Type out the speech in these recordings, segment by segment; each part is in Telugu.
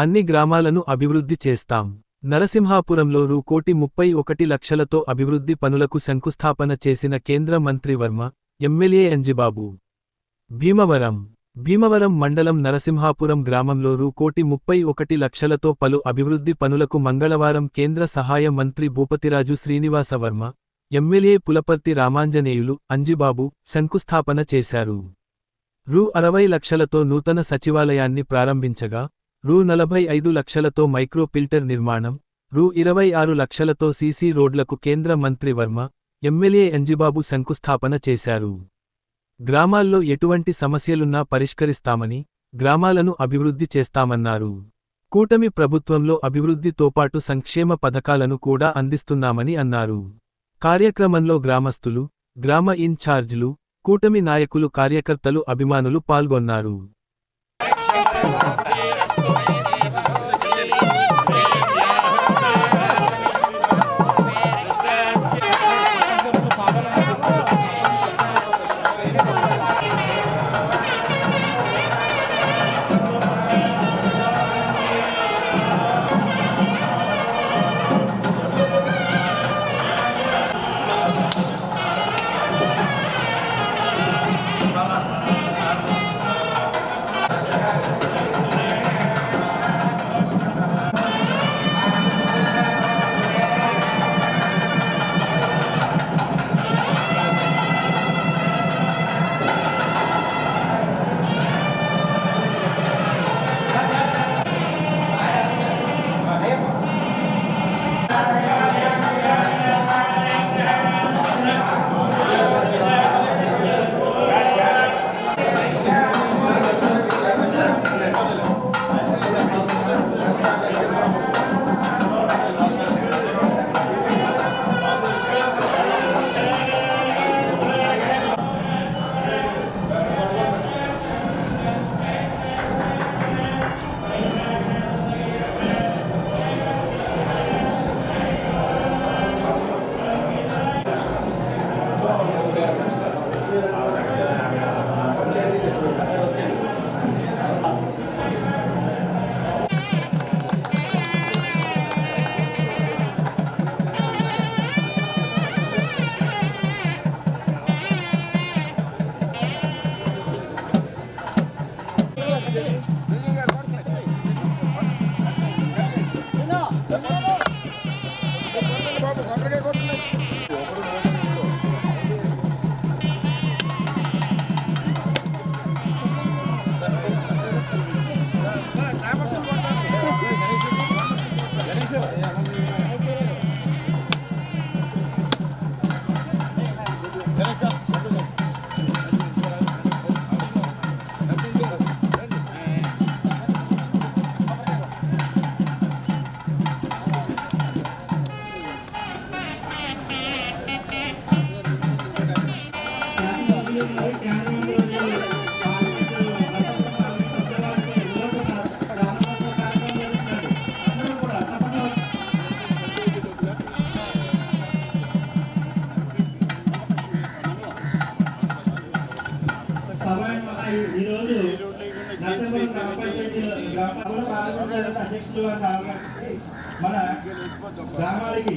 అన్ని గ్రామాలను అభివృద్ధి చేస్తాం. నరసింహాపురంలో రూ కోటి ముప్పై ఒకటి లక్షలతో అభివృద్ధి పనులకు శంకుస్థాపన చేసిన కేంద్ర మంత్రి వర్మ ఎమ్మెల్యే అంజిబాబు. భీమవరం. భీమవరం మండలం నరసింహాపురం గ్రామంలో రూ కోటి ముప్పై ఒకటి లక్షలతో పలు అభివృద్ధి పనులకు మంగళవారం కేంద్ర సహాయ మంత్రి భూపతిరాజు శ్రీనివాస వర్మ ఎమ్మెల్యే పులపర్తి రామాంజనేయులు అంజిబాబు శంకుస్థాపన చేశారు. రూ. అరవై లక్షలతో నూతన సచివాలయాన్ని ప్రారంభించగా రూ నలభై ఐదు లక్షలతో మైక్రో ఫిల్టర్ నిర్మాణం రూ ఇరవై ఆరు లక్షలతో సీసీ రోడ్లకు కేంద్ర మంత్రి వర్మ ఎమ్మెల్యే ఎంజిబాబు శంకుస్థాపన చేశారు. గ్రామాల్లో ఎటువంటి సమస్యలున్నా పరిష్కరిస్తామని గ్రామాలను అభివృద్ధి చేస్తామన్నారు. కూటమి ప్రభుత్వంలో అభివృద్ధితో పాటు సంక్షేమ పథకాలను కూడా అందిస్తున్నామని అన్నారు. కార్యక్రమంలో గ్రామస్తులు గ్రామ ఇన్ఛార్జ్లు కూటమి నాయకులు కార్యకర్తలు అభిమానులు పాల్గొన్నారు. సమయం ప్రారంభించాలంటే అధ్యక్షులుగా కాబట్టి మన గ్రామాలకి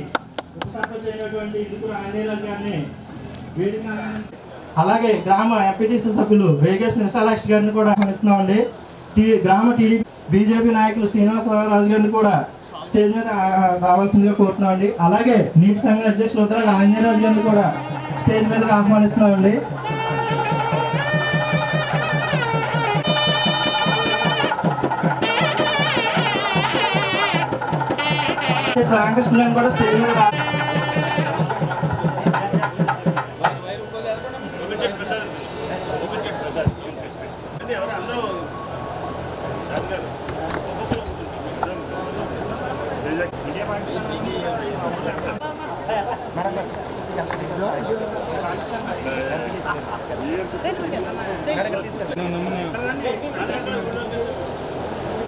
ఉప సర్పంచ్ అయినటువంటి ఇందుకు గారిని వేదిక అలాగే గ్రామ ఎంపీటీసీ సభ్యులు వేగేష్ నిశాలాక్షి గారిని కూడా ఆహ్వానిస్తున్నామండి. గ్రామ టీడీపీ బీజేపీ నాయకులు శ్రీనివాసరావు గారిని కూడా స్టేజ్ మీద ఆ- రావాల్సిందిగా కోరుతున్నామండి. అలాగే నీటి సంఘం అధ్యక్షులు ఉత్తరాలు ఆంజనేయరాజు గారిని కూడా స్టేజ్ మీదకి ఆహ్వానిస్తున్నామండి. రామకృష్ణ గారిని కూడా స్టేజ్ మీద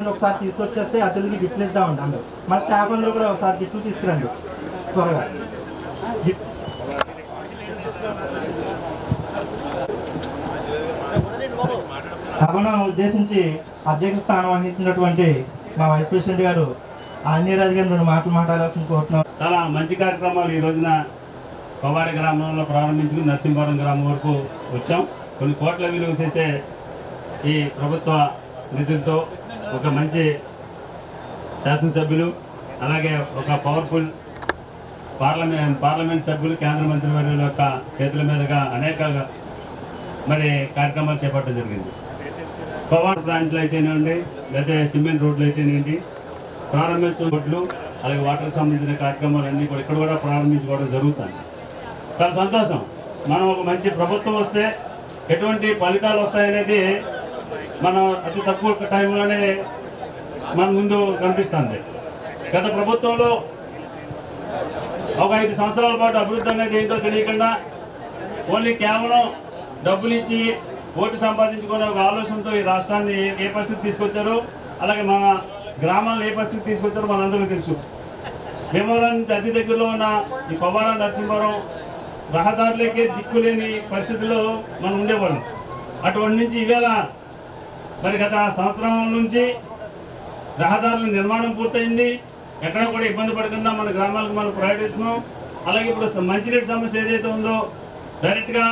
రా- ఒకసారి తీసుకొచ్చేస్తే అతిథికి గిఫ్ట్లు ఇద్దామండి అందరూ మన స్టాఫ్ అందరూ కూడా ఒకసారి గిఫ్ట్లు తీసుకురండి. త్వరగా. సభను ఉద్దేశించి అధ్యక్ష స్థానం వహించినటువంటి మా వైస్ ప్రెసిడెంట్ గారు ఆంజనేయరాజు గారు రెండు మాటలు మాట్లాడాల్సింది కోరుతున్నాం. చాలా మంచి కార్యక్రమాలు ఈ రోజున కొవాడి గ్రామంలో ప్రారంభించుకుని నరసింహవరం గ్రామం వరకు వచ్చాం. కొన్ని కోట్ల విలువ చేసే ఈ ప్రభుత్వ నిధులతో ఒక మంచి శాసనసభ్యులు అలాగే ఒక పవర్ఫుల్ పార్లమెంట్ పార్లమెంట్ సభ్యులు కేంద్ర మంత్రివర్యుల యొక్క చేతుల మీదుగా అనేక మరి కార్యక్రమాలు చేపట్టడం జరిగింది. పవర్ ప్లాంట్లు అయితేనేయండి లేదా సిమెంట్ రోడ్లు అయితేనేంటి ప్రారంభించిన రోడ్లు అలాగే వాటర్కి సంబంధించిన కార్యక్రమాలు అన్నీ కూడా ఇక్కడ కూడా ప్రారంభించుకోవడం జరుగుతుంది. చాలా సంతోషం. మనం ఒక మంచి ప్రభుత్వం వస్తే ఎటువంటి ఫలితాలు వస్తాయనేది మనం అతి తక్కువ టైంలోనే మన ముందు కనిపిస్తుంది. గత ప్రభుత్వంలో ఒక ఐదు సంవత్సరాల పాటు అభివృద్ధి అనేది ఏంటో తెలియకుండా ఓన్లీ కేవలం డబ్బులు ఇచ్చి ఓటు సంపాదించుకునే ఒక ఆలోచనతో ఈ రాష్ట్రాన్ని ఏ పరిస్థితి తీసుకొచ్చారో? అలాగే మన గ్రామాలను ఏ పరిస్థితి తీసుకొచ్చారో మనందరికీ తెలుసు. భీమవరం నుంచి అతి దగ్గరలో ఉన్న ఈ కొవ్వారం నరసింహవరం రహదారులకే దిక్కులేని పరిస్థితుల్లో మనం ఉండేవాళ్ళం. అటువంటి నుంచి ఇవాళ మరి గత సంవత్సరం నుంచి రహదారుల నిర్మాణం పూర్తయింది. ఎక్కడ కూడా ఇబ్బంది పడకుండా మన గ్రామాలకు మనం ప్రయాణిస్తున్నాం. అలాగే ఇప్పుడు మంచినీటి సమస్య ఏదైతే ఉందో డైరెక్ట్గా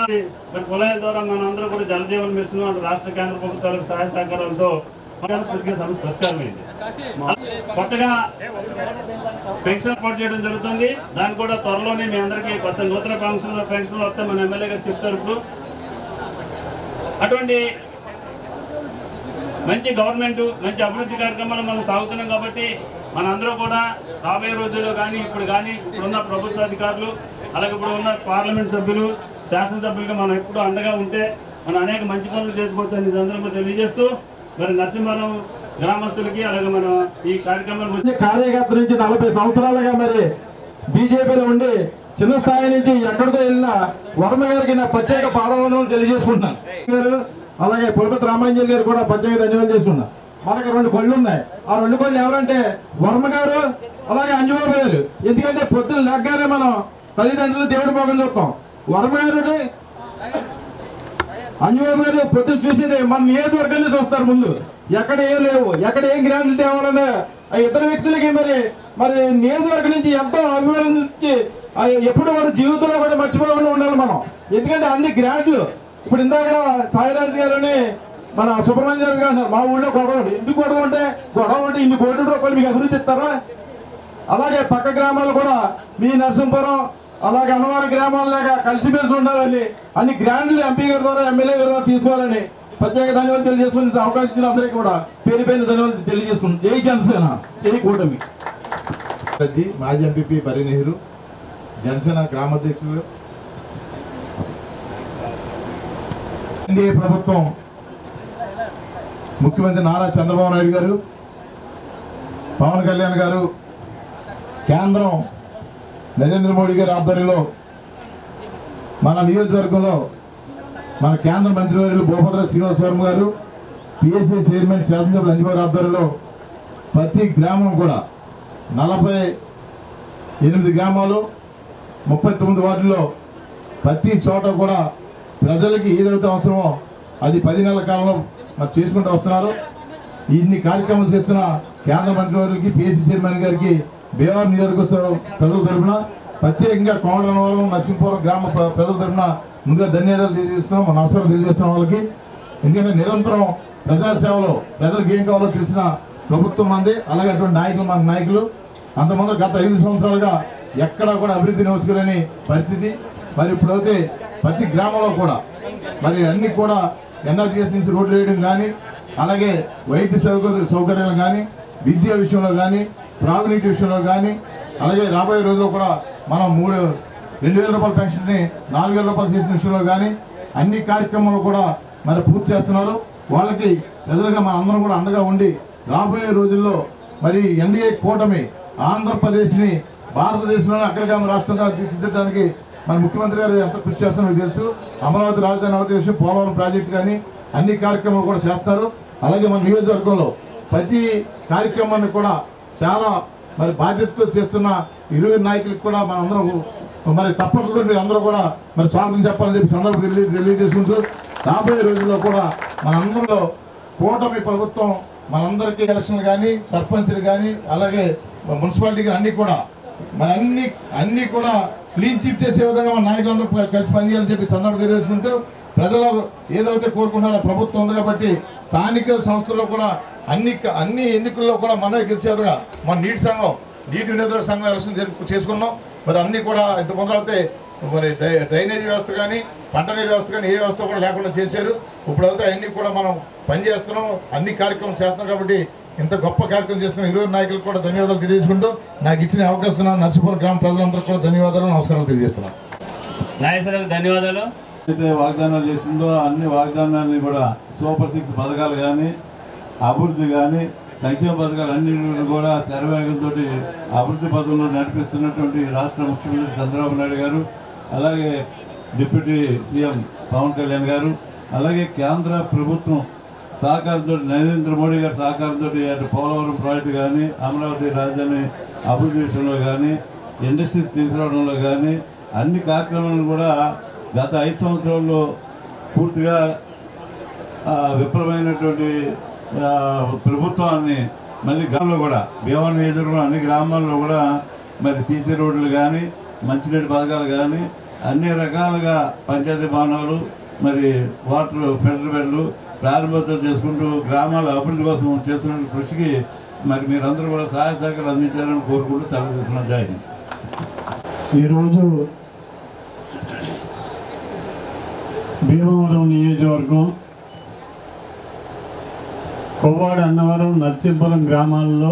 మరి కుళాయిల ద్వారా మన అందరూ కూడా జలజీవనం ఇస్తున్నాం. అంటే రాష్ట్ర కేంద్ర ప్రభుత్వాలకు సహాయ సహకారాలతో పూర్తిగా సమస్య పరిష్కారమైంది. కొత్తగా పెన్షన్ ఏర్పాటు చేయడం జరుగుతుంది. దాన్ని కూడా త్వరలోనే మీ అందరికీ కొత్త నూతన పెన్షన్ పెన్షన్లు వస్తే మన ఎమ్మెల్యే గారు చెప్తారు ఇప్పుడు. అటువంటి మంచి గవర్నమెంట్ మంచి అభివృద్ధి కార్యక్రమాలు మనం సాగుతున్నాం కాబట్టి మనందరూ కూడా రాబోయే రోజుల్లో కానీ ఇప్పుడు కానీ ఇప్పుడున్న ప్రభుత్వ అధికారులు అలాగే ఇప్పుడు ఉన్న పార్లమెంట్ సభ్యులు శాసనసభ్యులుగా మనం ఎప్పుడు అండగా ఉంటే మనం అనేక మంచి పనులు చేసుకోవచ్చు అని సందర్భంగా తెలియజేస్తూ మరి నరసింహారం గ్రామస్తులకి అలాగే మనం ఈ కార్యక్రమాలు కార్యకర్త నుంచి నలభై సంవత్సరాలుగా మరి బీజేపీలో ఉండి చిన్న స్థాయి నుంచి ఎక్కడికో వెళ్ళిన వర్మ గారికి నా ప్రత్యేక పాదవనం తెలియజేసుకుంటున్నాను. అలాగే పులపతి రామాంజలి గారు కూడా ప్రత్యేక ధన్యవాదాలు చేసుకున్నా మనకి రెండు కళ్ళు ఉన్నాయి. ఆ రెండు కళ్ళు ఎవరంటే వర్మ గారు అలాగే అంజుబాబు గారు. ఎందుకంటే పొద్దున లెగ్గానే మనం తల్లిదండ్రులు దేవుడి భోగం చూస్తాం. వర్మ గారు అంజుబాబు గారు పొద్దున చూసేది మన నియోజకవర్గాన్ని చూస్తారు ముందు. ఎక్కడ ఏం లేవు. ఎక్కడ ఏం గ్రాంట్లు తేవాలన్నా ఆ ఇతర వ్యక్తులకి మరి మరి నియోజకవర్గం నుంచి ఎంతో అభిమానించి ఎప్పుడు మన జీవితంలో కూడా మర్చిపోకుండా ఉండాలి మనం. ఎందుకంటే అన్ని గ్రాంట్లు ఇప్పుడు ఇందాక సాయిరాజు గారని మన సుబ్రహ్మణ్యం గారు గారు అన్నారు మా ఊళ్ళో గొడవ ఎందుకు గొడవ ఉంటే గొడవ ఉంటే ఇన్ని కోట్ల రూపాయలు మీకు అభివృద్ధి ఇస్తారా? అలాగే పక్క గ్రామాలు కూడా మీ నరసింహపురం అలాగే అన్నవరం గ్రామాలలాగా కలిసిమెలిసి ఉండాలని అన్ని గ్రాండ్లు ఎంపీ గారి ద్వారా ఎమ్మెల్యే గారి ద్వారా తీసుకోవాలని ప్రత్యేక ధన్యవాదాలు తెలియజేసుకుని అవకాశం ఇచ్చిన అందరికీ కూడా పేరు పేరు ధన్యవాదాలు తెలియజేసుకుంటాం ఏ జనసేన ఏ కూటమి. మాజీ ఎంపీపీ బరి నెహ్రూ జనసేన గ్రామాధ్యక్షులు ఎన్డీఏ ప్రభుత్వం ముఖ్యమంత్రి నారా చంద్రబాబు నాయుడు గారు పవన్ కళ్యాణ్ గారు కేంద్రం నరేంద్ర మోడీ గారి ఆధ్వర్యంలో మన నియోజకవర్గంలో మన కేంద్ర మంత్రివర్యులు భూపద్ర శ్రీనివాసవర్మ గారు పిఎస్సీ చైర్మన్ శాసనసభ అంజబాబు ఆధ్వర్యంలో ప్రతి గ్రామం కూడా నలభై ఎనిమిది గ్రామాలు ముప్పై తొమ్మిది వార్డుల్లో ప్రతి చోట కూడా ప్రజలకి ఏదైతే అవసరమో అది పది నెలల కాలంలో మరి చేసుకుంటూ వస్తున్నారు. ఇన్ని కార్యక్రమాలు చేస్తున్న కేంద్ర మంత్రివర్యులకి పిఎస్సీ చైర్మన్ గారికి బీహార్ నియోజకవర్గ ప్రజల తరఫున ప్రత్యేకంగా కోమడవరం నరసింహపురం గ్రామ ప్రజల తరఫున ముందుగా ధన్యవాదాలు తెలియజేస్తున్నాం. మన అవసరం తెలియజేస్తున్న వాళ్ళకి. ఎందుకంటే నిరంతరం ప్రజాసేవలో ప్రజలకు ఏం కావాలో తెలిసిన ప్రభుత్వం మంది అలాగే అటువంటి నాయకులు మన నాయకులు. అంతమంది గత ఐదు సంవత్సరాలుగా ఎక్కడా కూడా అభివృద్ధి నోచుకోలేని పరిస్థితి. మరి ఇప్పుడైతే ప్రతి గ్రామంలో కూడా. మరి అన్ని కూడా ఎన్ఆర్టీఎస్ నుంచి రోడ్లు వేయడం కానీ అలాగే వైద్య సౌకర్య సౌకర్యాలు కానీ విద్యా విషయంలో కానీ త్రాగునీటి విషయంలో కానీ అలాగే రాబోయే రోజుల్లో కూడా మనం మూడు రెండు వేల రూపాయల పెన్షన్ని నాలుగు వేల రూపాయలు చేసిన విషయంలో కానీ అన్ని కార్యక్రమాలు కూడా మరి పూర్తి చేస్తున్నారు. వాళ్ళకి ప్రజలుగా మన అందరం కూడా అండగా ఉండి రాబోయే రోజుల్లో మరి ఎన్డీఏ కూటమి ఆంధ్రప్రదేశ్ని భారతదేశంలోనే అగ్రగామి రాష్ట్రంగా తీర్చిదిద్దడానికి మన ముఖ్యమంత్రి గారు ఎంత కృషి చేస్తారో మీకు తెలుసు. అమరావతి రాజధాని అవతేశం పోలవరం ప్రాజెక్టు కానీ అన్ని కార్యక్రమాలు కూడా చేస్తారు. అలాగే మన నియోజకవర్గంలో ప్రతి కార్యక్రమాన్ని కూడా చాలా మరి బాధ్యతతో చేస్తున్న ఇరువురు నాయకులకు కూడా మన అందరూ మరి తప్పకుండా మీరు అందరూ కూడా మరి స్వాగతం చెప్పాలని చెప్పి సందర్భం తెలియ తెలియజేసుకుంటూ రాబోయే రోజుల్లో కూడా మనందరిలో కూటమి ప్రభుత్వం మనందరికీ ఎలక్షన్లు కానీ సర్పంచ్లు కానీ అలాగే మున్సిపాలిటీ కానీ అన్నీ కూడా మరి అన్ని అన్నీ కూడా క్లీన్ చిట్ చేసే విధంగా మన నాయకులందరూ కలిసి పనిచేయాలని చెప్పి సందర్భం తెలియజేసుకుంటూ ప్రజలు ఏదైతే కోరుకుంటున్నారో ప్రభుత్వం ఉంది కాబట్టి స్థానిక సంస్థల్లో కూడా అన్ని అన్ని ఎన్నికల్లో కూడా మనమే గెలిచేదిగా మన నీటి సంఘం నీటి వినియోగ సంఘం ఎలక్షన్ చేసుకున్నాం. మరి అన్ని కూడా ఇంత మొదలైతే మరి డ్రైనేజ్ వ్యవస్థ కానీ పంట నీరు వ్యవస్థ కానీ ఏ వ్యవస్థ కూడా లేకుండా చేశారు. ఇప్పుడైతే అన్ని కూడా మనం పనిచేస్తున్నాం. అన్ని కార్యక్రమం చేస్తున్నాం కాబట్టి ఇంత గొప్ప కార్యక్రమం చేస్తున్న ఇరువురు నాయకులకు కూడా ధన్యవాదాలు తెలియజేసుకుంటూ నాకు ఇచ్చిన అవకాశం నర్సీపురం గ్రామ ప్రజలందరికీ కూడా ధన్యవాదాలు నమస్కారాలు తెలియజేస్తున్నాను. నాగేశ్వరరావు ధన్యవాదాలు. అయితే వాగ్దానాలు చేసిందో అన్ని వాగ్దానాన్ని కూడా సూపర్ సిక్స్ పథకాలు కానీ అభివృద్ధి కానీ సంక్షేమ పథకాలు అన్నింటిని కూడా శరవేగంతో అభివృద్ధి పథకంలో నడిపిస్తున్నటువంటి రాష్ట్ర ముఖ్యమంత్రి చంద్రబాబు నాయుడు గారు అలాగే డిప్యూటీ సీఎం పవన్ కళ్యాణ్ గారు అలాగే కేంద్ర ప్రభుత్వం సహకారంతో నరేంద్ర మోడీ గారి సహకారంతో అటు పోలవరం ప్రాజెక్టు కానీ అమరావతి రాజధాని అభివృద్ధి విషయంలో కానీ ఇండస్ట్రీస్ తీసుకురావడంలో కానీ అన్ని కార్యక్రమాలను కూడా గత ఐదు సంవత్సరాల్లో పూర్తిగా విఫలమైనటువంటి ప్రభుత్వాన్ని మళ్ళీ గ్రామంలో కూడా భీమవరం నియోజకవర్గం అన్ని గ్రామాల్లో కూడా మరి సీసీ రోడ్లు కానీ మంచినీటి పథకాలు కానీ అన్ని రకాలుగా పంచాయతీ భవనాలు మరి వాటర్ ఫిల్టర్ బెడ్లు ప్రారంభోత్సవం చేసుకుంటూ గ్రామాల అభివృద్ధి కోసం చేస్తున్న కృషికి మరి మీరందరూ కూడా సహాయ సహకారం అందించాలని కోరుకుంటూ సెలవు చేస్తున్నాం జై ఈరోజు భీమవరం నియోజకవర్గం కొవ్వాడ అన్నవరం నర్సింపురం గ్రామాల్లో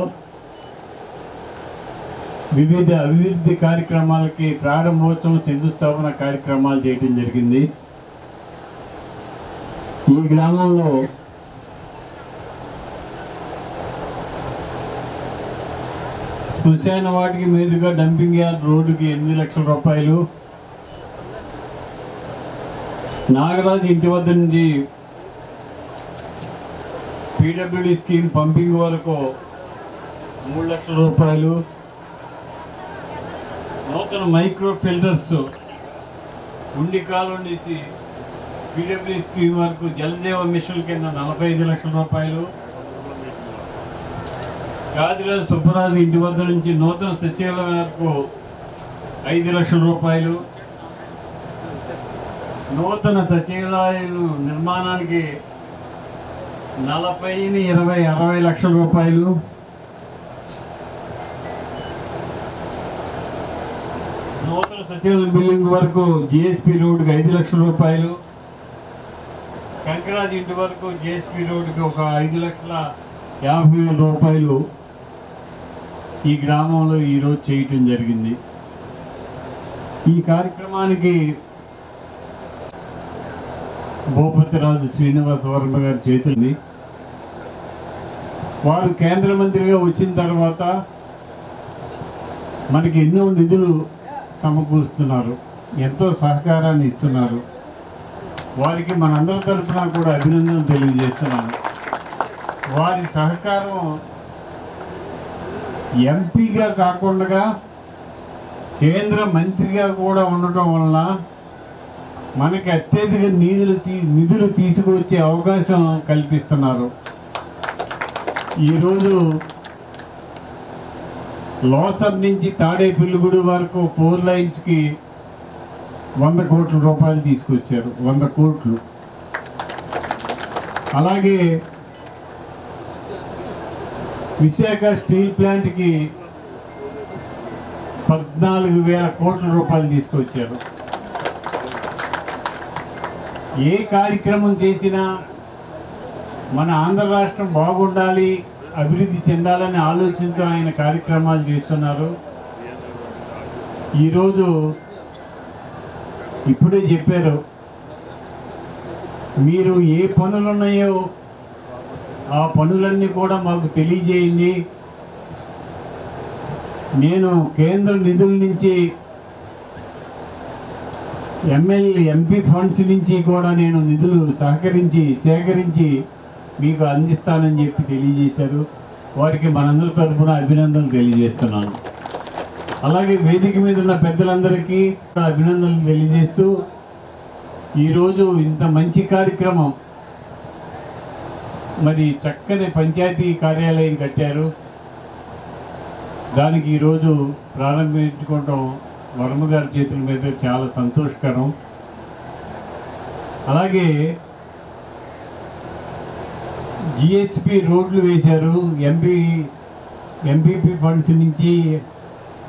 వివిధ అభివృద్ధి కార్యక్రమాలకి ప్రారంభోత్సవం శంకుస్థాపన కార్యక్రమాలు చేయడం జరిగింది. ఈ గ్రామంలో శ్మశాన వాటికి మీదుగా డంపింగ్ యార్డ్ రోడ్డుకి ఎనిమిది లక్షల రూపాయలు. నాగరాజు ఇంటి వద్ద నుంచి పీడబ్ల్యూడి స్కీమ్ పంపింగ్ వరకు మూడు లక్షల రూపాయలు. నూతన మైక్రో ఫిల్టర్స్ ఉండి కాలం నుంచి పీడబ్ల్యూ స్కీమ్ వరకు జలదేవ మిషన్ కింద నలభై ఐదు లక్షల రూపాయలు. గాదిరాజు సుబ్బరాజు ఇంటి వద్ద నుంచి నూతన సచివాలయం వరకు ఐదు లక్షల రూపాయలు. నూతన సచివాలయం నిర్మాణానికి నలభై ఇరవై అరవై లక్షల రూపాయలు. నూతన సచివాలయం బిల్డింగ్ వరకు జిఎస్పి రోడ్డుకి ఐదు లక్షల రూపాయలు. కంకరాజ్ ఇంటి వరకు జేఎస్పీ రోడ్డుకి ఒక ఐదు లక్షల యాభై వేల రూపాయలు ఈ గ్రామంలో ఈరోజు చేయటం జరిగింది. ఈ కార్యక్రమానికి భూపతిరాజు శ్రీనివాస వర్మ గారి చేతుల్ని వారు కేంద్ర మంత్రిగా వచ్చిన తర్వాత మనకి ఎన్నో నిధులు సమకూరుస్తున్నారు ఎంతో సహకారాన్ని ఇస్తున్నారు. వారికి మనందరి తరఫున కూడా అభినందనలు తెలియజేస్తున్నాను. వారి సహకారం ఎంపీగా కాకుండా కేంద్ర మంత్రిగా కూడా ఉండటం వలన మనకి అత్యధిక నిధులు తీ- నిధులు తీసుకువచ్చే అవకాశం కల్పిస్తున్నారు. ఈరోజు లోసర్ నుంచి తాడేపిల్లిగూడు వరకు ఫోర్ లైన్స్కి వంద కోట్ల రూపాయలు తీసుకొచ్చారు. వంద కోట్లు. అలాగే విశాఖ స్టీల్ ప్లాంట్కి పద్నాలుగు వేల కోట్ల రూపాయలు తీసుకొచ్చారు. ఏ కార్యక్రమం చేసినా మన ఆంధ్ర రాష్ట్రం బాగుండాలి అభివృద్ధి చెందాలనే ఆలోచనతో ఆయన కార్యక్రమాలు చేస్తున్నారు. ఈరోజు ఇప్పుడే చెప్పారు. మీరు ఏ పనులు ఉన్నాయో ఆ పనులన్నీ కూడా మాకు తెలియజేయండి. నేను కేంద్ర నిధుల నుంచి ఎమ్మెల్యే ఎంపీ ఫండ్స్ నుంచి కూడా నేను నిధులు సహకరించి సేకరించి మీకు అందిస్తానని చెప్పి తెలియజేశారు. వారికి మనందరి తరఫున అభినందనలు తెలియజేస్తున్నాను. అలాగే వేదిక మీద ఉన్న పెద్దలందరికీ అభినందనలు తెలియజేస్తూ ఈరోజు ఇంత మంచి కార్యక్రమం మరి చక్కని పంచాయతీ కార్యాలయం కట్టారు. దానికి ఈరోజు ప్రారంభించుకోవటం వర్మ గారి చేతుల మీద చాలా సంతోషకరం. అలాగే జిఎస్పి రోడ్లు వేశారు. ఎంపీ ఎంపీపీ ఫండ్స్ నుంచి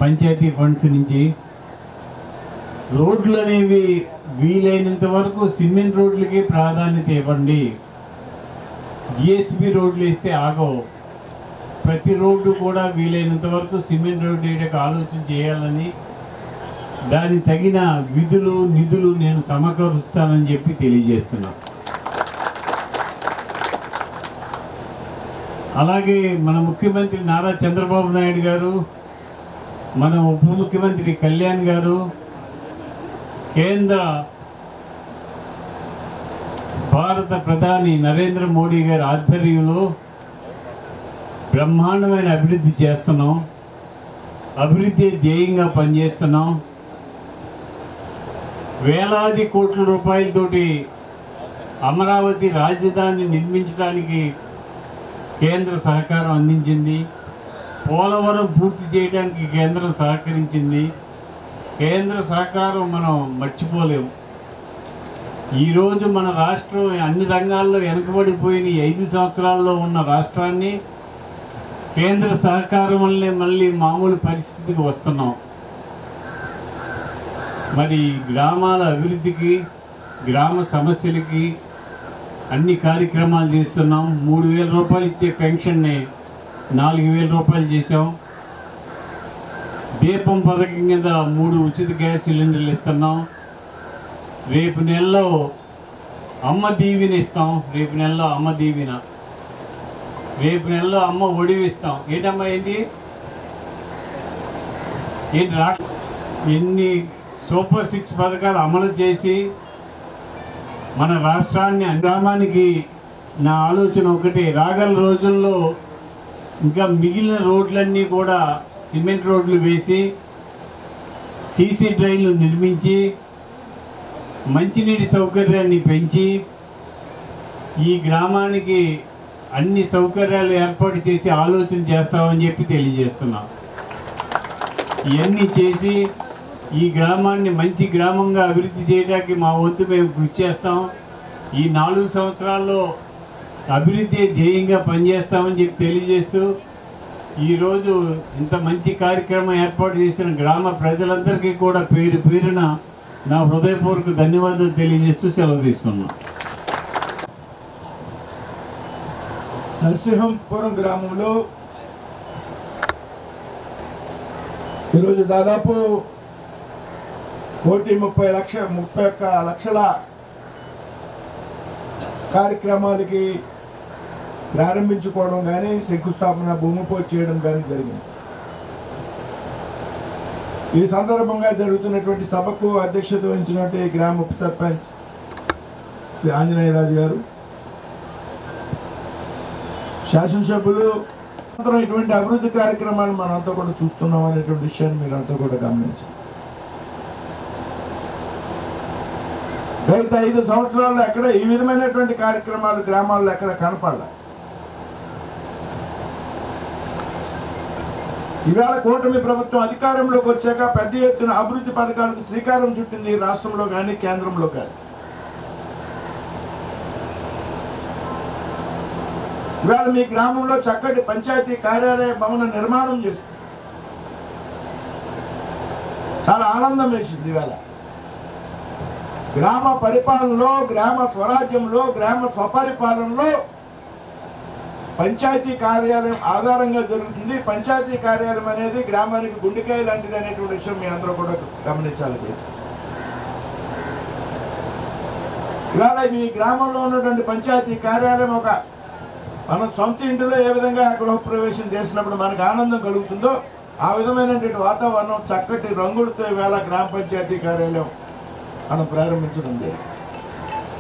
పంచాయతీ ఫండ్స్ నుంచి రోడ్లు అనేవి వీలైనంత వరకు సిమెంట్ రోడ్లకి ప్రాధాన్యత ఇవ్వండి. జిఎస్బి రోడ్లు వేస్తే ఆగవు. ప్రతి రోడ్డు కూడా వీలైనంత వరకు సిమెంట్ రోడ్డు వేయడానికి ఆలోచన చేయాలని దానికి తగిన విధులు నిధులు నేను సమకూరుస్తానని చెప్పి తెలియజేస్తున్నా. అలాగే మన ముఖ్యమంత్రి నారా చంద్రబాబు నాయుడు గారు మన ఉప ముఖ్యమంత్రి కళ్యాణ్ గారు కేంద్ర భారత ప్రధాని నరేంద్ర మోడీ గారి ఆధ్వర్యంలో బ్రహ్మాండమైన అభివృద్ధి చేస్తున్నాం. అభివృద్ధి ధ్యేయంగా పనిచేస్తున్నాం. వేలాది కోట్ల రూపాయలతోటి అమరావతి రాజధాని నిర్మించడానికి కేంద్ర సహకారం అందించింది. పోలవరం పూర్తి చేయడానికి కేంద్రం సహకరించింది. కేంద్ర సహకారం మనం మర్చిపోలేము. ఈరోజు మన రాష్ట్రం అన్ని రంగాల్లో వెనుకబడిపోయిన ఐదు సంవత్సరాల్లో ఉన్న రాష్ట్రాన్ని కేంద్ర సహకారం వల్లే మళ్ళీ మామూలు పరిస్థితికి వస్తున్నాం. మరి గ్రామాల అభివృద్ధికి గ్రామ సమస్యలకి అన్ని కార్యక్రమాలు చేస్తున్నాం. మూడు వేల రూపాయలు ఇచ్చే పెన్షన్ని నాలుగు వేల రూపాయలు చేసాం దీపం పథకం కింద మూడు ఉచిత గ్యాస్ సిలిండర్లు ఇస్తున్నాం. రేపు నెలలో అమ్మ దీవెన ఇస్తాం. రేపు నెలలో అమ్మ దీవెన. రేపు నెలలో అమ్మ ఒడివి ఇస్తాం. ఏంటమ్మా ఏంటి ఏంటి రా ఎన్ని సూపర్ సిక్స్ పథకాలు అమలు చేసి మన రాష్ట్రాన్ని గ్రామానికి నా ఆలోచన ఒకటి. రాగల రోజుల్లో ఇంకా మిగిలిన రోడ్లన్నీ కూడా సిమెంట్ రోడ్లు వేసి సీసీ డ్రైన్లు నిర్మించి మంచినీటి సౌకర్యాన్ని పెంచి ఈ గ్రామానికి అన్ని సౌకర్యాలు ఏర్పాటు చేసి ఆలోచన చేస్తామని చెప్పి తెలియజేస్తున్నాం. ఇవన్నీ చేసి ఈ గ్రామాన్ని మంచి గ్రామంగా అభివృద్ధి చేయడానికి మా వంతు మేము కృషి చేస్తాం. ఈ నాలుగు సంవత్సరాల్లో అభివృద్ధి ధ్యేయంగా పనిచేస్తామని చెప్పి తెలియజేస్తూ ఈరోజు ఇంత మంచి కార్యక్రమం ఏర్పాటు చేసిన గ్రామ ప్రజలందరికీ కూడా పేరు పేరున నా హృదయపూర్వక ధన్యవాదాలు తెలియజేస్తూ సెలవు తీసుకున్నాను నరసింహపురం గ్రామంలో ఈరోజు దాదాపు కోటి ముప్పై లక్ష ముప్పై ఒక్క లక్షల కార్యక్రమాలకి ప్రారంభించుకోవడం కానీ శంకుస్థాపన భూమి పూజ చేయడం కానీ జరిగింది. ఈ సందర్భంగా జరుగుతున్నటువంటి సభకు అధ్యక్షత వహించినటువంటి గ్రామ ఉప సర్పంచ్ శ్రీ ఆంజనేయరాజు గారు శాసనసభ్యులు ఇటువంటి అభివృద్ధి కార్యక్రమాలు మనంతా కూడా చూస్తున్నాం అనేటువంటి విషయాన్ని మీరు కూడా గమనించారు గత ఐదు సంవత్సరాల్లో ఎక్కడ ఈ విధమైనటువంటి కార్యక్రమాలు గ్రామాల్లో ఎక్కడ కనపడలే. ఇవాళ కూటమి ప్రభుత్వం అధికారంలోకి వచ్చాక పెద్ద ఎత్తున అభివృద్ధి పథకాలకు శ్రీకారం చుట్టింది ఈ రాష్ట్రంలో కానీ కేంద్రంలో కానీ ఇవాళ మీ గ్రామంలో చక్కటి పంచాయతీ కార్యాలయ భవన నిర్మాణం చేస్తుంది. చాలా ఆనందం వేసింది ఇవాళ. గ్రామ పరిపాలనలో గ్రామ స్వరాజ్యంలో గ్రామ స్వపరిపాలనలో పంచాయతీ కార్యాలయం ఆధారంగా జరుగుతుంది. పంచాయతీ కార్యాలయం అనేది గ్రామానికి గుండెకాయ లాంటిది అనేటువంటి విషయం మీ అందరూ కూడా గమనించాలి ఇవాళ మీ గ్రామంలో ఉన్నటువంటి పంచాయతీ కార్యాలయం ఒక మనం సొంత ఇంటిలో ఏ విధంగా గృహప్రవేశం చేసినప్పుడు మనకు ఆనందం కలుగుతుందో ఆ విధమైనటువంటి వాతావరణం చక్కటి రంగులతో ఇవాళ గ్రామ పంచాయతీ కార్యాలయం మనం ప్రారంభించడం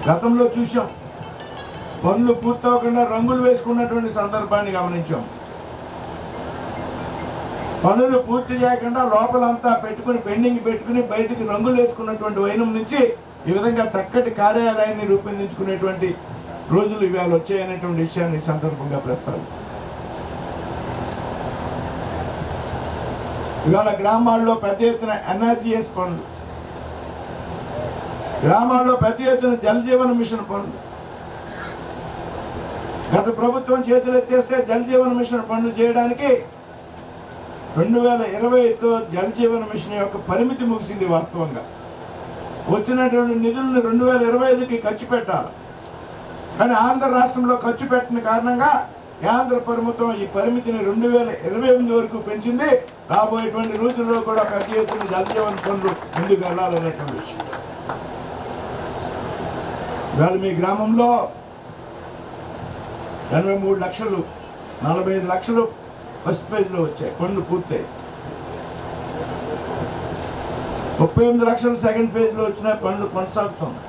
గతంలో చూసాం పనులు పూర్తవకుండా రంగులు వేసుకున్నటువంటి సందర్భాన్ని గమనించాం. పనులు పూర్తి చేయకుండా లోపలంతా పెట్టుకుని పెండింగ్ పెట్టుకుని బయటికి రంగులు వేసుకున్నటువంటి వైనం నుంచి ఈ విధంగా చక్కటి కార్యాలయాన్ని రూపొందించుకునేటువంటి రోజులు ఇవాళ వచ్చాయనేటువంటి విషయాన్ని ఈ సందర్భంగా ప్రస్తావిస్తాను ఇవాళ గ్రామాల్లో పెద్ద ఎత్తున ఎన్ఆర్జీఎస్ పనులు గ్రామాల్లో పెద్ద ఎత్తున జలజీవన మిషన్ పనులు. గత ప్రభుత్వం చేతులు ఎత్తేస్తే జలజీవన మిషన్ పనులు చేయడానికి రెండు వేల ఇరవైతో జలజీవన మిషన్ యొక్క పరిమితి ముగిసింది వాస్తవంగా. వచ్చినటువంటి నిధులను రెండు వేల ఇరవై ఐదుకి ఖర్చు పెట్టాలి. కానీ ఆంధ్ర రాష్ట్రంలో ఖర్చు పెట్టిన కారణంగా కేంద్ర ప్రభుత్వం ఈ పరిమితిని రెండు వేల ఇరవై ఎనిమిది వరకు పెంచింది. రాబోయేటువంటి రోజుల్లో కూడా పెద్ద ఎత్తున జలజీవన పనులు ముందుకు వెళ్ళాలనేటువంటి విషయం. ఇవాళ మీ గ్రామంలో ఎనభై మూడు లక్షలు నలభై ఐదు లక్షలు ఫస్ట్ ఫేజ్లో వచ్చాయి పనులు పూర్తయి ముప్పై ఎనిమిది లక్షలు సెకండ్ ఫేజ్లో వచ్చిన పనులు కొనసాగుతున్నాయి.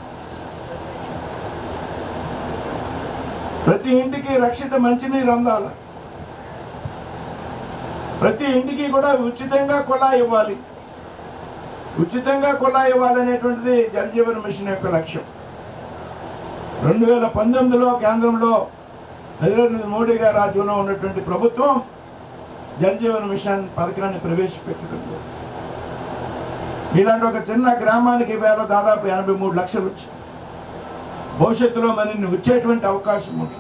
ప్రతి ఇంటికి రక్షిత మంచినీరు అందాలి. ప్రతి ఇంటికి కూడా ఉచితంగా కుళాయి ఇవ్వాలి. ఉచితంగా కుళాయి ఇవ్వాలనేటువంటిది జలజీవన్ మిషన్ యొక్క లక్ష్యం. రెండు వేల పంతొమ్మిదిలో కేంద్రంలో నరేంద్ర మోడీ గారు రాజ్యంలో ఉన్నటువంటి ప్రభుత్వం జలజీవన్ మిషన్ పథకాన్ని ప్రవేశపెట్టడం ఇలాంటి ఒక చిన్న గ్రామానికి వేల దాదాపు ఎనభై మూడు లక్షలు వచ్చాయి. భవిష్యత్తులో మరిన్ని వచ్చేటువంటి అవకాశం ఉంది.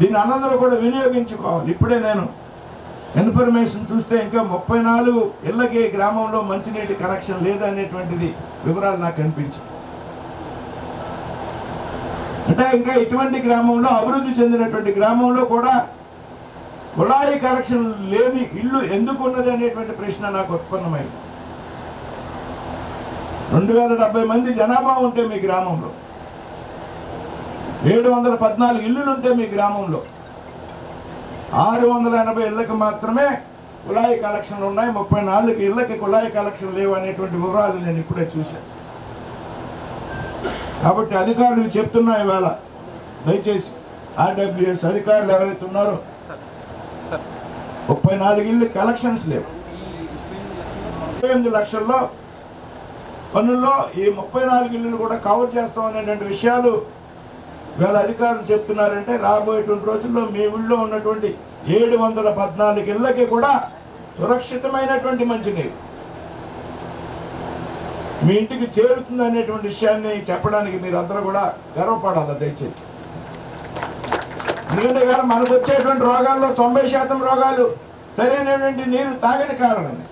దీన్ని అందరూ కూడా వినియోగించుకోవాలి. ఇప్పుడే నేను ఇన్ఫర్మేషన్ చూస్తే ఇంకా ముప్పై నాలుగు ఇళ్ళకి గ్రామంలో మంచినీటి కనెక్షన్ లేదనేటువంటిది వివరాలు నాకు అనిపించింది అంటే ఇంకా ఇటువంటి గ్రామంలో అభివృద్ధి చెందినటువంటి గ్రామంలో కూడా కుళాయి కనెక్షన్ లేని ఇల్లు ఎందుకు ఉన్నది అనేటువంటి ప్రశ్న నాకు ఉత్పన్నమైంది. రెండు వేల డెబ్బై మంది జనాభా ఉంటే మీ గ్రామంలో. ఏడు వందల పద్నాలుగు ఇల్లులు ఉంటే మీ గ్రామంలో. ఆరు వందల ఎనభై ఇళ్ళకి మాత్రమే కుళాయి కలెక్షన్లు ఉన్నాయి. ముప్పై నాలుగు ఇళ్ళకి కుళాయి కలెక్షన్ లేవు అనేటువంటి వివరాలు నేను ఇప్పుడే చూశాను. కాబట్టి అధికారులు చెప్తున్నా ఇవాళ. దయచేసి ఆర్డబ్ల్యూఎస్ అధికారులు ఎవరైతే ఉన్నారో ముప్పై నాలుగు ఇళ్ళు కలెక్షన్స్ లేవు. ముప్పై ఎనిమిది లక్షల్లో పనుల్లో ఈ ముప్పై నాలుగు ఇళ్ళు కూడా కవర్ చేస్తాం అనేటువంటి విషయాలు వీళ్ళ అధికారులు చెప్తున్నారంటే రాబోయేటువంటి రోజుల్లో మీ ఊళ్ళో ఉన్నటువంటి ఏడు వందల పద్నాలుగు ఇళ్ళకి కూడా సురక్షితమైనటువంటి మంచినీరు. మీ ఇంటికి చేరుతుంది అనేటువంటి విషయాన్ని చెప్పడానికి మీరందరూ కూడా గర్వపడాలి దయచేసి? ఎందుకంటే కదా మనకు వచ్చేటువంటి రోగాల్లో తొంభై శాతం రోగాలు సరైనటువంటి నీరు తాగని కారణమే.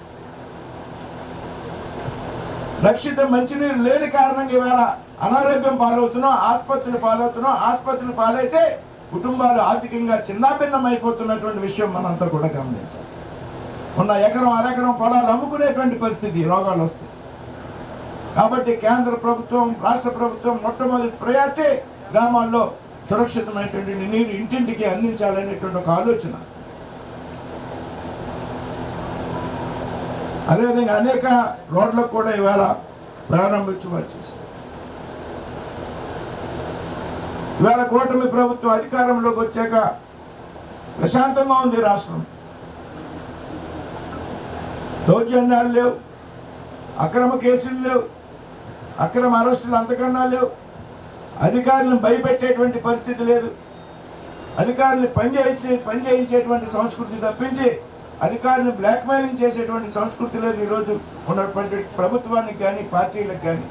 రక్షిత మంచినీరు లేని కారణంగా ఇవాళ అనారోగ్యం పాలవుతున్నాం ఆసుపత్రులు పాలవుతున్నాం ఆసుపత్రులు పాలైతే కుటుంబాలు ఆర్థికంగా చిన్నాభిన్నం అయిపోతున్నటువంటి విషయం మనంతా కూడా గమనించాలి. ఉన్న ఎకరం అరెకరం పొలాలు అమ్ముకునేటువంటి పరిస్థితి రోగాలు వస్తాయి. కాబట్టి కేంద్ర ప్రభుత్వం రాష్ట్ర ప్రభుత్వం మొట్టమొదటి ప్రయారిటీ గ్రామాల్లో సురక్షితమైనటువంటి నీరు ఇంటింటికి అందించాలనేటువంటి ఒక ఆలోచన. అదేవిధంగా అనేక రోడ్లకు కూడా ఇవాళ ప్రారంభించబడి చేశారు. ఇవాళ కూటమి ప్రభుత్వం అధికారంలోకి వచ్చాక ప్రశాంతంగా ఉంది రాష్ట్రం. దౌర్జన్యాలు లేవు అక్రమ కేసులు లేవు అక్రమ అరెస్టులు అంతకన్నా లేవు. అధికారులను భయపెట్టేటువంటి పరిస్థితి లేదు. అధికారులు పనిచేసి పనిచేయించేటువంటి సంస్కృతి తప్పించి అధికారులను బ్లాక్మెయిలింగ్ చేసేటువంటి సంస్కృతి లేదు ఈరోజు ఉన్నటువంటి ప్రభుత్వానికి కానీ పార్టీలకు కానీ.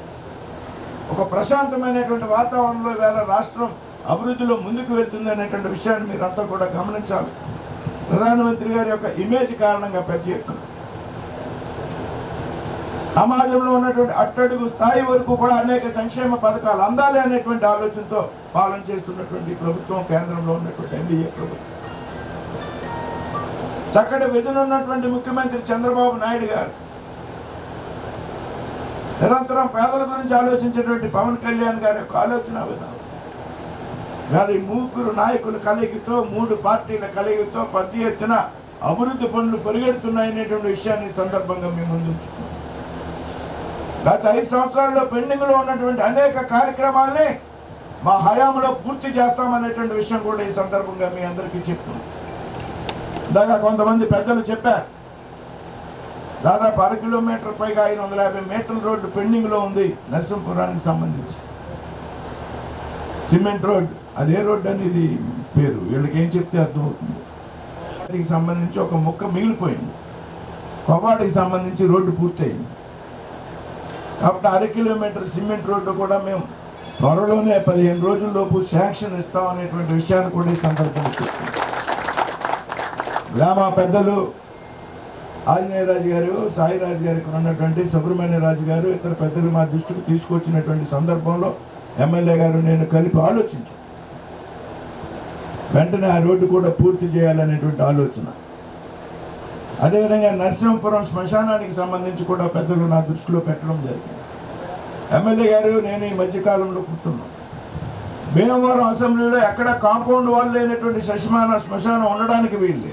ఒక ప్రశాంతమైనటువంటి వాతావరణంలో వేళ రాష్ట్రం అభివృద్ధిలో ముందుకు వెళ్తుంది అనేటువంటి విషయాన్ని మీరంతా కూడా గమనించాలి. ప్రధానమంత్రి గారి యొక్క ఇమేజ్ కారణంగా పెద్ద ఎత్తున సమాజంలో ఉన్నటువంటి అట్టడుగు స్థాయి వరకు కూడా అనేక సంక్షేమ పథకాలు అందాలి అనేటువంటి ఆలోచనతో పాలన చేస్తున్నటువంటి ప్రభుత్వం కేంద్రంలో ఉన్నటువంటి ఎన్డీఏ ప్రభుత్వం. చక్కటి విజన్ ఉన్నటువంటి ముఖ్యమంత్రి చంద్రబాబు నాయుడు గారు నిరంతరం పేదల గురించి ఆలోచించేటువంటి పవన్ కళ్యాణ్ గారి యొక్క ఆలోచన విధానం. వారి ముగ్గురు నాయకుల కలయికతో మూడు పార్టీల కలయికతో పెద్ద ఎత్తున అభివృద్ధి పనులు పరిగెడుతున్నాయనేటువంటి విషయాన్ని సందర్భంగా మేము ముందుంచుకున్నాం. గత ఐదు సంవత్సరాల్లో పెండింగ్లో ఉన్నటువంటి అనేక కార్యక్రమాల్ని మా హయాంలో పూర్తి చేస్తామనేటువంటి విషయం కూడా ఈ సందర్భంగా మీ అందరికీ చెప్తున్నాం. ఇందాక కొంతమంది పెద్దలు చెప్పారు. దాదాపు అర కిలోమీటర్ పైగా ఐదు వందల యాభై మీటర్ల రోడ్డు పెండింగ్లో ఉంది నరసింహపురానికి సంబంధించి. సిమెంట్ రోడ్ అదే రోడ్డు అనేది పేరు. వీళ్ళకి ఏం చెప్తే అర్థమవుతుంది వాటికి సంబంధించి ఒక ముక్క మిగిలిపోయింది. కొవ్వాటికి సంబంధించి రోడ్డు పూర్తయింది. కాబట్టి అర కిలోమీటర్ సిమెంట్ రోడ్డు కూడా మేము త్వరలోనే పదిహేను రోజుల్లోపు శాంక్షన్ ఇస్తాం అనేటువంటి విషయాన్ని కూడా ఈ సందర్భంగా చెప్తున్నాం. గ్రామ పెద్దలు ఆంజనేయరాజు గారు సాయిరాజు గారికి ఉన్నటువంటి సుబ్రహ్మణ్య రాజు గారు ఇతర పెద్దలు మా దృష్టికి తీసుకొచ్చినటువంటి సందర్భంలో ఎమ్మెల్యే గారు నేను కలిపి ఆలోచించాను వెంటనే ఆ రోడ్డు కూడా పూర్తి చేయాలనేటువంటి ఆలోచన. అదేవిధంగా నరసింహపురం శ్మశానానికి సంబంధించి కూడా పెద్దలు నా దృష్టిలో పెట్టడం జరిగింది. ఎమ్మెల్యే గారు నేను ఈ మధ్యకాలంలో కూర్చున్నాను భీమవరం అసెంబ్లీలో ఎక్కడ కాంపౌండ్ వాళ్ళు లేనటువంటి శశమాన శ్మశానం ఉండడానికి వీలు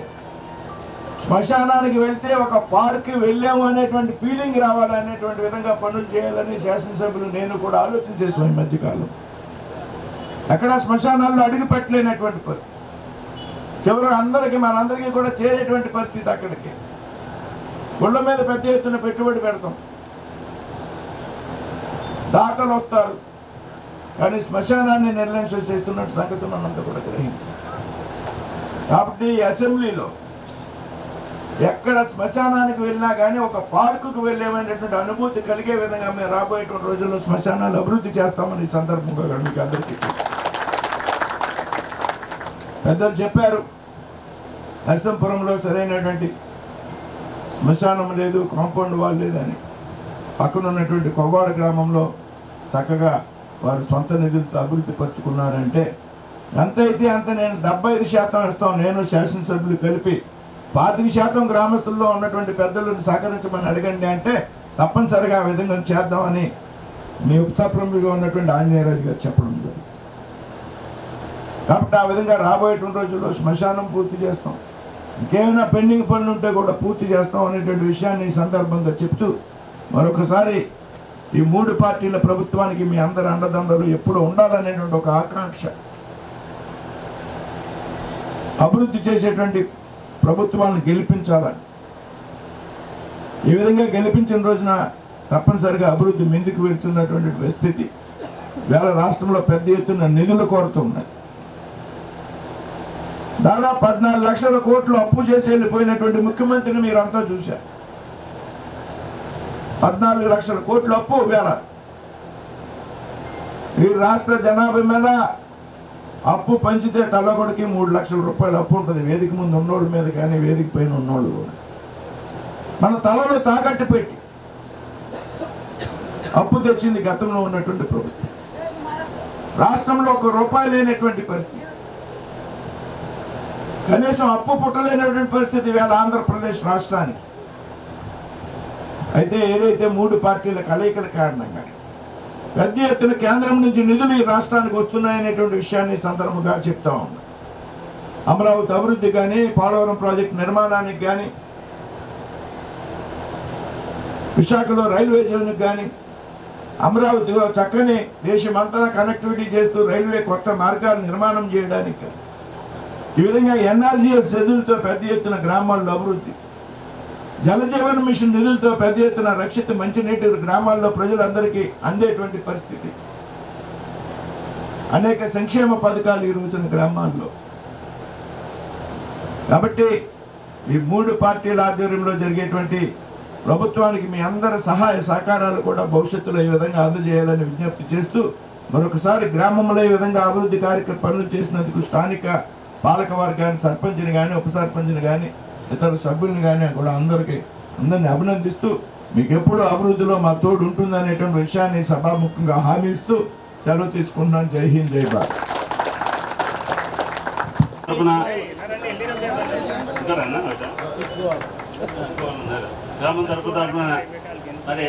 శ్మశానానికి వెళ్తే ఒక పార్క్కి వెళ్ళాము అనేటువంటి ఫీలింగ్ రావాలనేటువంటి విధంగా పనులు చేయాలని శాసనసభ్యులు నేను కూడా ఆలోచన చేసాం ఈ మధ్యకాలం ఎక్కడ శ్మశానాల్లో అడుగు పెట్టలేనటువంటి పరిస్థితి. చివరికి అందరికీ మనందరికీ కూడా చేరేటువంటి పరిస్థితి అక్కడికి. గుళ్ళ మీద పెద్ద ఎత్తున పెట్టుబడి పెడతాం. దాతలు వస్తారు. కానీ శ్మశానాన్ని నిర్లక్ష్యం చేస్తున్నట్టు సంగతి మనంతా కూడా గ్రహించాం కాబట్టి అసెంబ్లీలో ఎక్కడ శ్మశానానికి వెళ్ళినా కానీ ఒక పార్కుకు వెళ్ళేమైనటువంటి అనుభూతి కలిగే విధంగా మేము రాబోయేటువంటి రోజుల్లో శ్మశానాలు అభివృద్ధి చేస్తామని ఈ సందర్భంగా మీకు అందరికీ పెద్దలు చెప్పారు. నరసింపురంలో సరైనటువంటి శ్మశానం లేదు కాంపౌండ్ వాల్ లేదని. పక్కన ఉన్నటువంటి కొవ్వాడ గ్రామంలో చక్కగా వారు సొంత నిధులతో అభివృద్ధి పరుచుకున్నారంటే ఎంత అయితే అంత నేను డెబ్బై ఐదు శాతం ఇస్తాం నేను శాసనసభ్యులు కలిపి పాతిక శాతం గ్రామస్తుల్లో ఉన్నటువంటి పెద్దలను సహకరించమని అడగండి అంటే తప్పనిసరిగా ఆ విధంగా చేద్దామని మీ ఉపసప్రముగా ఉన్నటువంటి ఆంజనేయరాజు గారు చెప్పడం జరిగింది. కాబట్టి ఆ విధంగా రాబోయేటువంటి రోజుల్లో శ్మశానం పూర్తి చేస్తాం. ఇంకేమైనా పెండింగ్ పనులు ఉంటే కూడా పూర్తి చేస్తాం అనేటువంటి విషయాన్ని ఈ సందర్భంగా చెప్తూ మరొకసారి ఈ మూడు పార్టీల ప్రభుత్వానికి మీ అందరి అండదండలు ఎప్పుడు ఉండాలనేటువంటి ఒక ఆకాంక్ష. అభివృద్ధి చేసేటువంటి ప్రభుత్వాన్ని గెలిపించాలని. ఈ విధంగా గెలిపించిన రోజున తప్పనిసరిగా అభివృద్ధి ముందుకు వెళ్తున్నటువంటి పరిస్థితి వేళ రాష్ట్రంలో పెద్ద ఎత్తున నిధులు కోరుతున్నాయి దాదాపు పద్నాలుగు లక్షల కోట్లు అప్పు చేసి వెళ్ళిపోయినటువంటి ముఖ్యమంత్రిని మీరంతా చూశారు. పద్నాలుగు లక్షల కోట్లు అప్పు వేళ. ఈ రాష్ట్ర జనాభా మీద అప్పు పంచితే తల్లగొడికి మూడు లక్షల రూపాయలు అప్పు ఉంటుంది. వేదిక ముందు ఉన్నోళ్ళ మీద కానీ వేదిక పైన ఉన్నోళ్ళు కూడా. మన తలలో తాకట్టు పెట్టి అప్పు తెచ్చింది గతంలో ఉన్నటువంటి ప్రభుత్వం. రాష్ట్రంలో ఒక రూపాయి లేనటువంటి పరిస్థితి. కనీసం అప్పు పుట్టలేనటువంటి పరిస్థితి వేళ ఆంధ్రప్రదేశ్ రాష్ట్రానికి. అయితే ఏదైతే మూడు పార్టీల కలయికల కారణంగా పెద్ద ఎత్తున కేంద్రం నుంచి నిధులు ఈ రాష్ట్రానికి వస్తున్నాయనేటువంటి విషయాన్ని సందర్భంగా చెప్తా ఉన్నాం. అమరావతి అభివృద్ధి కానీ పోలవరం ప్రాజెక్టు నిర్మాణానికి కానీ విశాఖలో రైల్వే జోన్కి కానీ అమరావతిలో చక్కని దేశమంతా కనెక్టివిటీ చేస్తూ రైల్వే కొత్త మార్గాలు నిర్మాణం చేయడానికి కానీ ఈ విధంగా ఎన్ఆర్జీఎస్ నిధులతో పెద్ద ఎత్తున గ్రామాల్లో అభివృద్ధి. జలజీవన్ మిషన్ నిధులతో పెద్ద ఎత్తున రక్షిత మంచినీటి గ్రామాల్లో ప్రజలందరికీ అందేటువంటి పరిస్థితి. అనేక సంక్షేమ పథకాలు ఇరుగుతున్న గ్రామాల్లో. కాబట్టి ఈ మూడు పార్టీల ఆధ్వర్యంలో జరిగేటువంటి ప్రభుత్వానికి మీ అందరి సహాయ సహకారాలు కూడా భవిష్యత్తులో ఈ విధంగా అందజేయాలని విజ్ఞప్తి చేస్తూ మరొకసారి గ్రామంలో ఈ విధంగా అభివృద్ధి కార్యక్రమ పనులు చేసినందుకు స్థానిక పాలక సర్పంచ్ని కానీ ఉప సర్పంచ్ని కానీ ఇతర సభ్యుల్ని కానీ కూడా అందరికీ అందరిని అభినందిస్తూ మీకు ఎప్పుడు అభివృద్ధిలో మా తోడు ఉంటుందనేటువంటి విషయాన్ని సభాముఖంగా హామీ ఇస్తూ సెలవు తీసుకుంటున్నాను జై హింద్ జై భారత్. గ్రామం తరపు మరి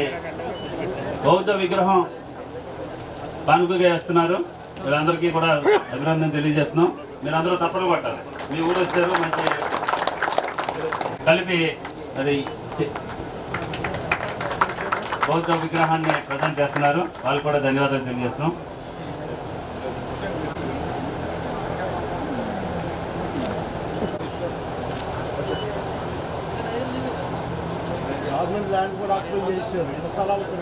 బౌద్ధ విగ్రహం కానుకగా వేస్తున్నారు వీళ్ళందరికీ కూడా అభినందన తెలియజేస్తున్నాం. మీరందరూ తప్పలు పట్టాలి మీ ఊరు వచ్చారు మంచి కలిపి అది బౌద్ధ విగ్రహాన్ని ప్రదానం చేస్తున్నారు. వాళ్ళు కూడా ధన్యవాదాలు తెలియజేస్తున్నాం. గవర్నమెంట్ ల్యాండ్ కూడా అప్రూవ్ చేశారు. స్థలాలకు